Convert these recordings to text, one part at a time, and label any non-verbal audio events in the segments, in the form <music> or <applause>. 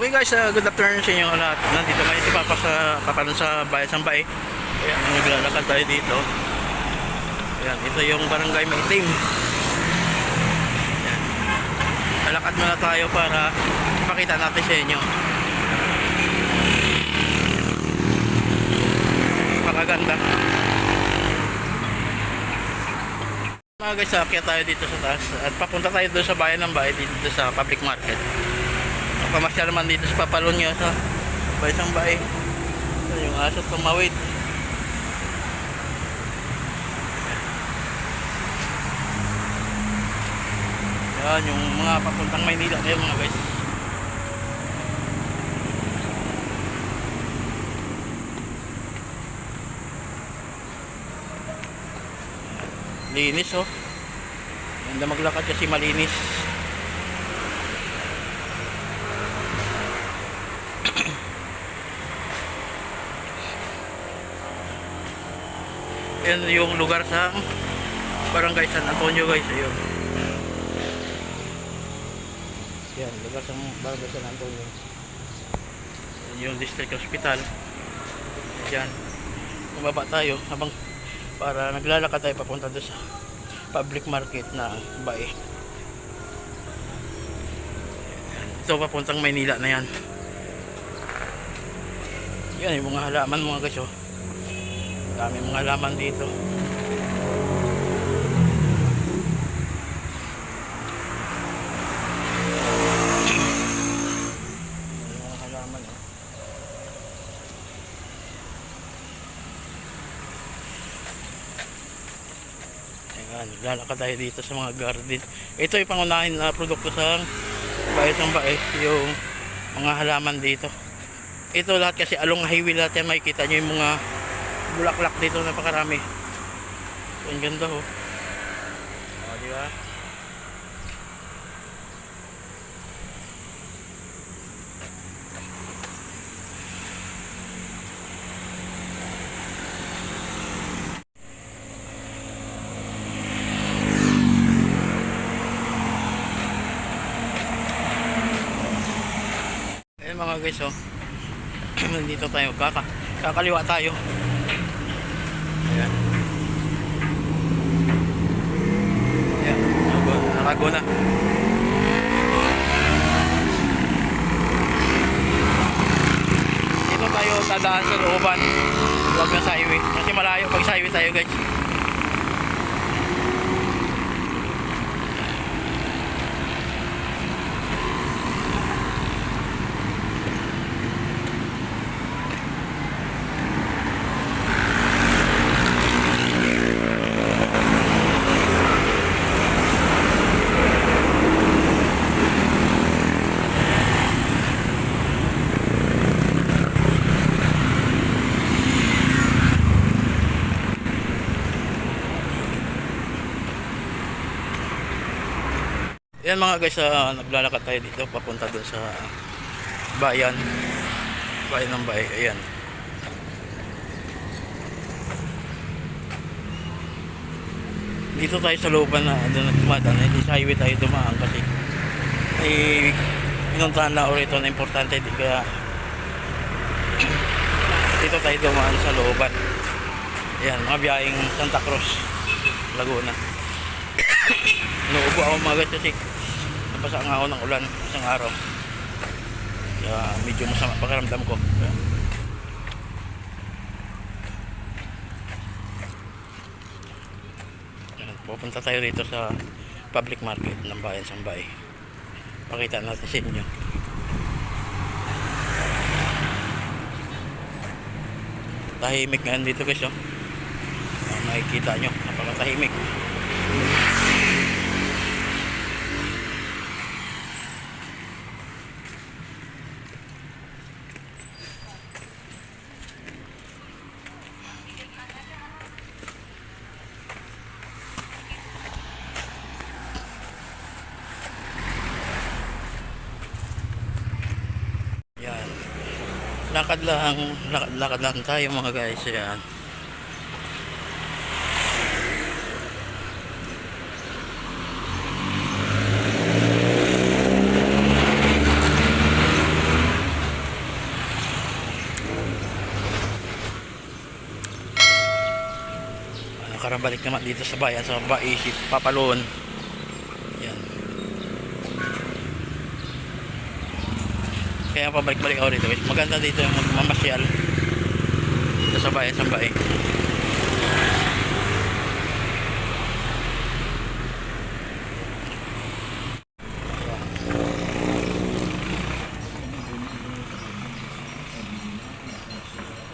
Okay guys, uh, good afternoon sa inyo lahat. Nandito ngayon si Papa sa Papa dun sa Bayan Sambay. Ayan, naglalakad tayo dito. Ayan, ito yung barangay Maitim. Ayan. Lalakad muna tayo para ipakita natin sa inyo. Pakaganda. Mga guys, akyat tayo dito sa taas at papunta tayo doon sa bayan ng bahay dito sa public market. Pamasyal naman dito sa Papalonyo sa bayan ng bahay. Ito yung asot tumawid. Yan yung mga papuntang Maynila yun mga guys. Linis oh. Ganda maglakad kasi malinis. Yan yung lugar sa Barangay San Antonio guys. Ayun. Yan, lugar sa Barangay San Antonio. Yan yung district hospital. Yan. Bumaba tayo habang para naglalakad tayo papunta doon sa public market na bae. Ito papuntang Maynila na yan. Yan yung mga halaman mga guys oh. Dami mga halaman dito. Lalakad tayo dito sa mga garden. Ito yung pangunahin na produkto sa bahay ng bahay, yung mga halaman dito. Ito lahat kasi along highway lahat yan makikita nyo yung mga bulaklak dito napakarami. Ang ganda oh. O, di ba? Ayan mga guys oh. <clears throat> Nandito tayo. Kaka kakaliwa tayo. Ayan. Ayan. Nakago na. Dito tayo tadaan sa looban. Huwag na sa highway. Kasi malayo pag sa highway tayo guys. Yan mga guys, ah, naglalakad tayo dito papunta doon sa bayan. Bayan ng bayan. Ayan. Dito tayo sa looban na doon nagdumadaan. Hindi sa highway tayo dumaan kasi eh, pinuntahan na ulit na importante. Di kaya dito tayo dumaan sa looban. Ayan, mga biyaheng Santa Cruz, Laguna. <coughs> Inuubo ako mga guys kasi nabasa nga ako ng ulan isang araw. Kaya medyo masama pakiramdam ko. Ayan, pupunta tayo rito sa public market ng bayan Sambay. Pakita natin sa inyo. Tahimik ngayon dito guys oh. Makikita nyo, napakatahimik. lakad lang lakad, lakad lang tayo mga guys yan ano, karabalik naman dito sa bayan sa Baisip, Papalon. Kaya pabalik-balik ako guys. Maganda dito yung magmamasyal dito sa bayan sa Bae.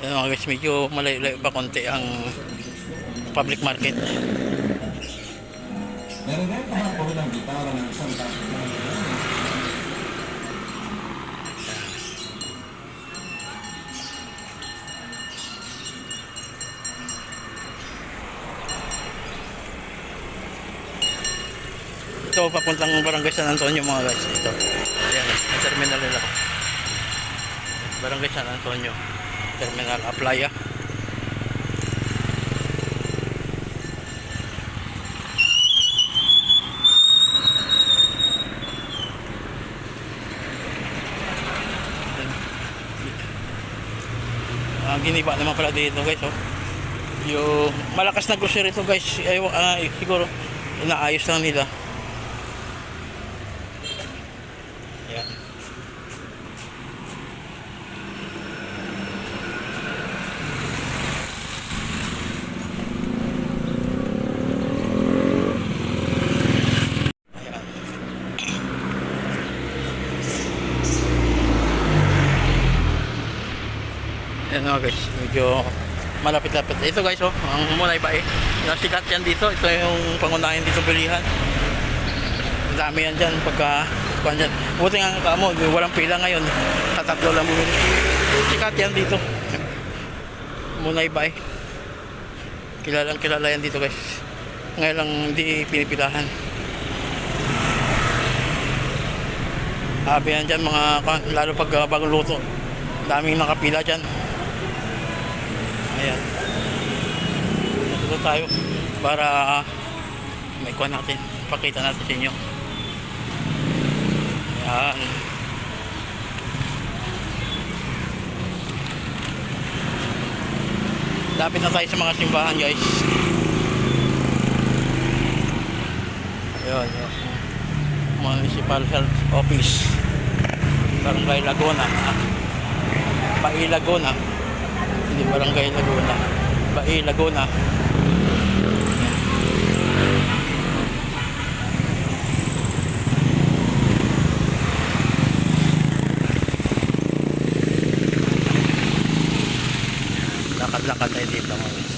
Yan mga guys, medyo malayo-layo pa konti ang public market. Ito papuntang Barangay San Antonio mga guys. Ito. Ayan, ang terminal nila. Barangay San Antonio. Terminal Aplaya. Ang giniba naman pala dito guys oh. Yung malakas na grocery to guys. Ay, ah, siguro inaayos lang nila. Yan. Ayan. Ayan mga guys, medyo malapit-lapit. Ito guys, oh, ang Mulay Bae. Yung sikat yan dito. Ito yung pangunahin dito bilihan. Ang dami yan dyan pagka kuhan dyan. Buti nga kamo, walang pila ngayon. Tatatlo lang bumili. Sikat yan dito. Munay Bay. Kilalang kilala yan dito guys. Ngayon lang hindi pinipilahan. Habi yan dyan mga lalo pag uh, bagong luto. Daming nakapila dyan. Ayan. Dito tayo para uh, may kuha natin. Pakita natin sa inyo. Ayan. Lapit na tayo sa mga simbahan guys. Yun. Municipal Health Office. Barangay Laguna. Ah. Laguna. Hindi Barangay Laguna. Bai Laguna. Lakad-lakad tayo dito mga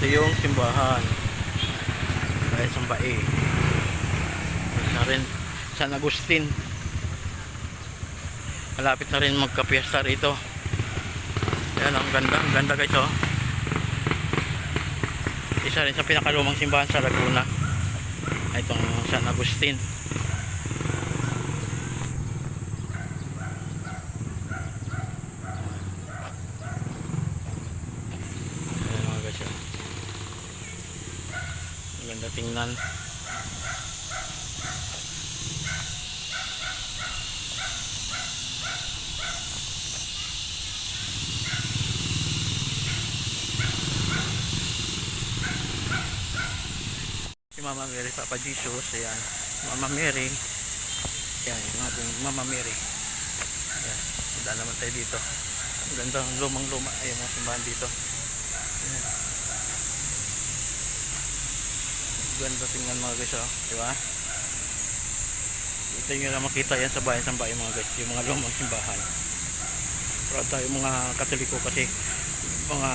ito yung simbahan. Dahil sa bae. Na rin San Agustin. Malapit na rin magkapiesta rito. Ayan, ang ganda. Ang ganda guys oh. Isa rin sa pinakalumang simbahan sa Laguna. Itong San Agustin. Oh. Ang ganda tingnan. Si Mama Mary, Papa Jesus, ayan. Mama Mary. Ayan, yung ating Mama Mary. Ayan, punta naman tayo dito. Ang ganda, ang lumang-luma. Ayan, mga simbahan dito. Ayan. Ganda tingnan mga guys, oh. Di ba? Dito nyo na makita yan sa bayan sa bayan mga guys. Yung mga lumang simbahan. Proud tayo mga katoliko kasi mga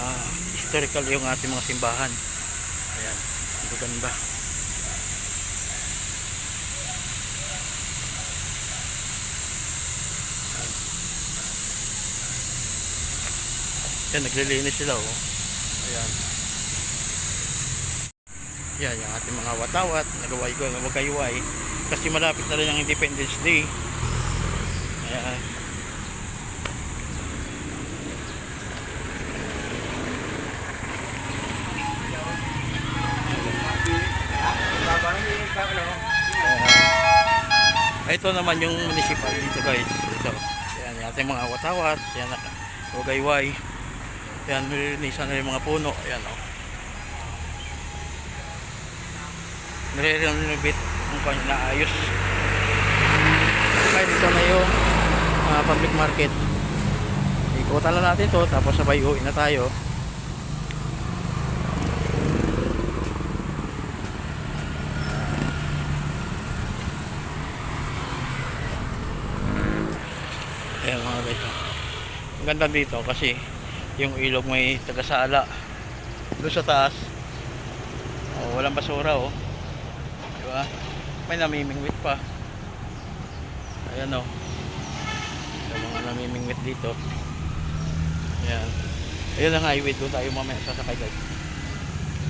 historical yung ating mga simbahan. Ayan, ang ganda. Yan, naglilinis sila oh. Ayan. Yan, yung ating mga watawat, nagawaygol, nagawagayway. Kasi malapit na rin ang Independence Day. Ayan. Ito naman yung municipal dito guys. Ito. Yan, yung ating mga watawat. Yan, nagawagayway. Yan, nilinisan na yung mga puno. Yan, oh. Nire-renovate ang kanya naayos. Kaya dito na yung ah, public market. Ikutan lang natin to tapos sabay uwi na tayo. Ayan mga guys. oh. Ang ganda dito kasi yung ilog may tagasala. Doon sa taas. Oh, walang basura oh. Di ba? May namimingwit pa. Ayan oh. Yung mga namimingwit dito. Ayan. Ayan ang highway doon tayo mamaya sasakay guys.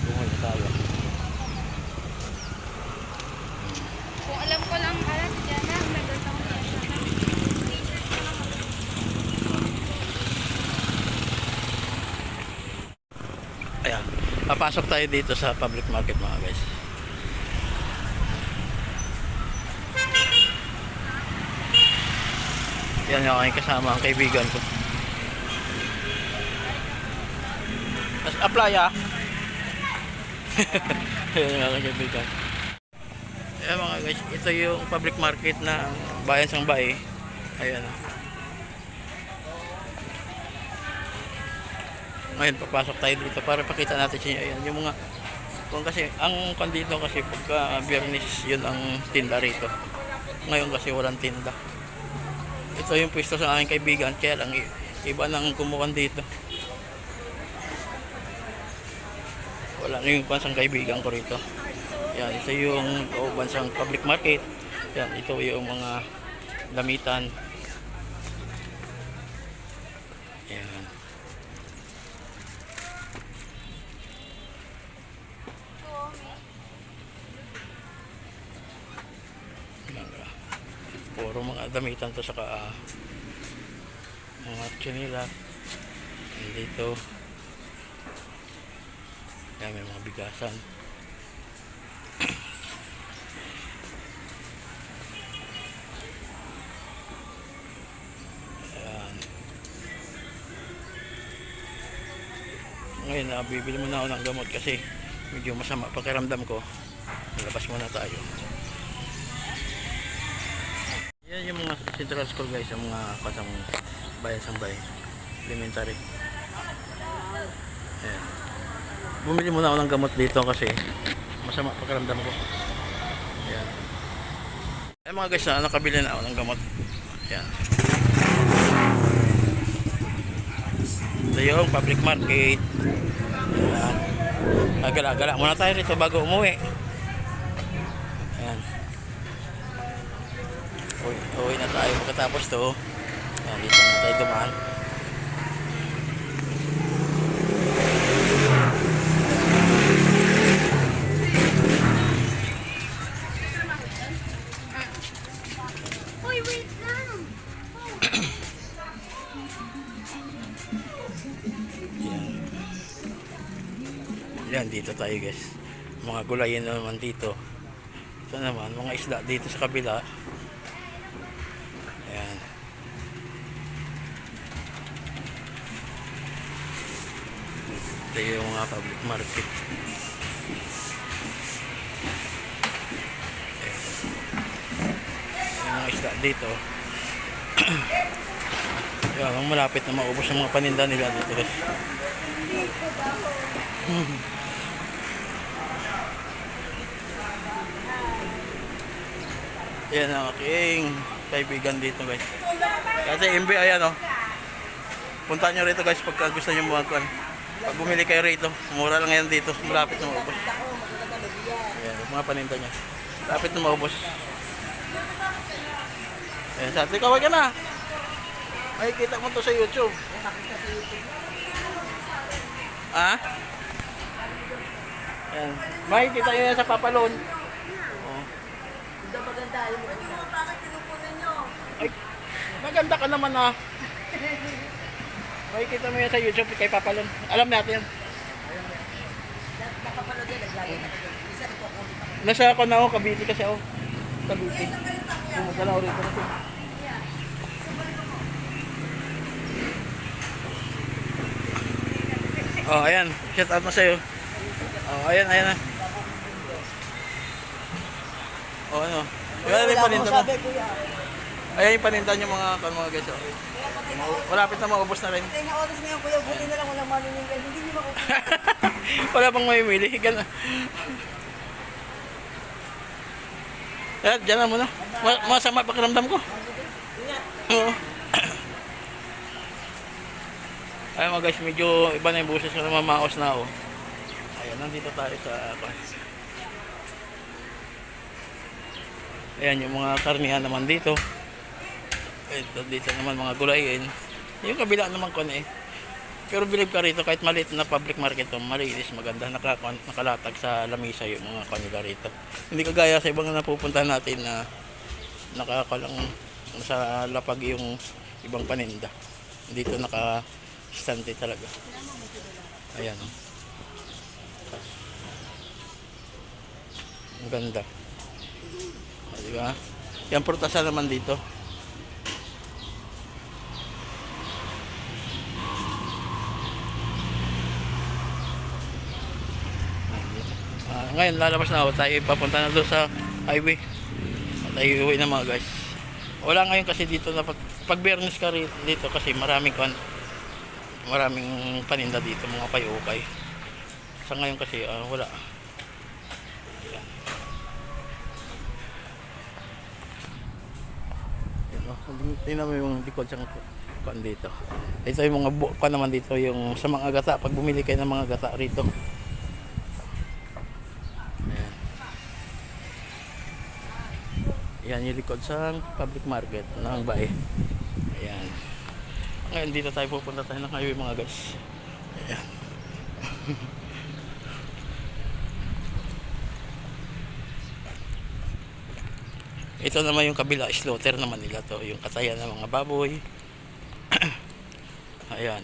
Doon tayo. Kung alam ko lang, alam, dyan na, meron akong Ayan. Papasok tayo dito sa public market mga guys. Yan yung aking kasama ang kaibigan ko. Tapos apply ah. <laughs> Yan yung aking kaibigan. Ayan mga guys, ito yung public market na bayan sang bae. Ayan. oh. Ngayon, papasok tayo dito para pakita natin sa inyo. Ayan, yung mga... Kung kasi, ang kung dito kasi pagka biyernes, yun ang tinda rito. Ngayon kasi walang tinda. Ito yung pwesto sa aking kaibigan, kaya lang iba nang kumukan dito. Wala na yung pansang kaibigan ko rito. Yan, ito yung looban sa public market. Yan, ito yung mga damitan. Yan. Mga, damitan to saka ah, mga chinila dito yan may mga bigasan. Ayan. ngayon na bibili muna ako ng gamot kasi medyo masama pakiramdam ko. Labas muna tayo central school guys, yung mga kasang bayan sambay. Elementary. Ayan. Bumili muna ako ng gamot dito kasi masama pakiramdam ko. Ayan. Ayan mga guys, na nakabili na ako ng gamot. Ayan. Ito yung public market. Ayan. Agala-gala muna tayo rito bago umuwi. Uwi, na tayo pagkatapos to. Yan, dito na tayo dumaan. Yan. Dito tayo guys. Mga gulayin na naman dito. Ito naman, mga isda dito sa kabila. Ayan. Ito yung mga public market. Yung mga isda dito. <coughs> Yan, ang malapit na maubos ang mga paninda nila dito guys. <laughs> Yan ang aking kaibigan dito guys. Kasi MB ayan oh. Punta nyo rito guys pagka gusto nyo mga Pag bumili kayo rito, mura lang yan dito. Malapit na maubos. Ayan, mga paninda niya. Malapit na maubos. Ayan, sa atin, kawag ka na. Makikita mo to sa YouTube. Ah? Ayan. Makikita nyo yan sa papalon. Oh. Ay, maganda ka naman ah. <laughs> Makikita mo yan sa YouTube kay Papalon. Alam natin yan. Nasa ako na ako, Cavite kasi ako. Cavite. Pumunta na ako. Oh, ayan. Shout out na sa'yo. Oh, ayan, ayan na. Oh, ano. Ayan yung paninda mo. Ayan yung paninda niyo mga kan mga guys. Oh. Malapit na maubos na rin. Kaya nga oras ngayon kuya, buti na lang walang mamiminggan. Hindi niyo makukuha. <laughs> Wala pang mamimili. Gan Eh, dyan na muna. Ma- masama pakiramdam ko. Oo. <coughs> Ayun mga guys, medyo iba na yung buses na mamaos na ako. Ayan, nandito tayo sa ako. Ayan, yung mga karnihan naman dito. Ito, dito naman mga gulayin. Yung kabila naman ko eh. Pero believe ka rito, kahit maliit na public market to, malinis, maganda, nakakon, nakalatag sa lamisa yung mga kanila rito. Hindi kagaya sa ibang napupuntahan natin na nakakalang sa lapag yung ibang paninda. Dito naka-stante talaga. Ayan. oh. Ang ganda. O, di ba? Yan prutasan naman dito. Ngayon lalabas na ako tayo papunta na doon sa highway. Tayo uwi na mga guys. Wala ngayon kasi dito na pag, pag Biyernes ka dito kasi maraming kan maraming paninda dito mga payukay sa ngayon kasi ah, wala. Ayan. Ayan, oh. tingnan mo yung likod sa kan dito. Ito yung mga bu kan naman dito yung sa mga gata. Pag bumili kayo ng mga gata rito Yan yung likod sa public market ng bae. Ayan. Ngayon dito tayo pupunta tayo ng highway mga guys. Ayan. <laughs> Ito naman yung kabila, slaughter naman nila to. Yung katayan ng mga baboy. <clears throat> Ayan.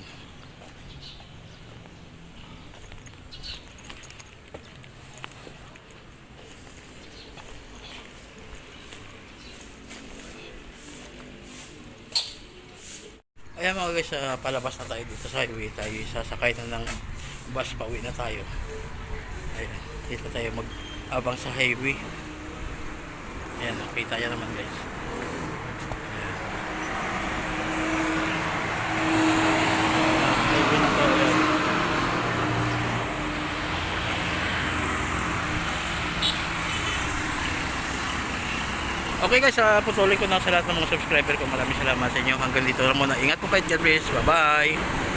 Ayan mga guys, ah, palabas na tayo dito sa highway. Tayo sasakay na ng bus, pauwi na tayo. Ayan, dito tayo mag-abang sa highway. Ayan, nakita niya naman guys. Ayan. Highway na to, ayan. Okay guys, uh, putuloy ko na sa lahat ng mga subscriber ko. Maraming salamat sa inyo. Hanggang dito lang muna. Ingat po kayo, God bless. Bye-bye.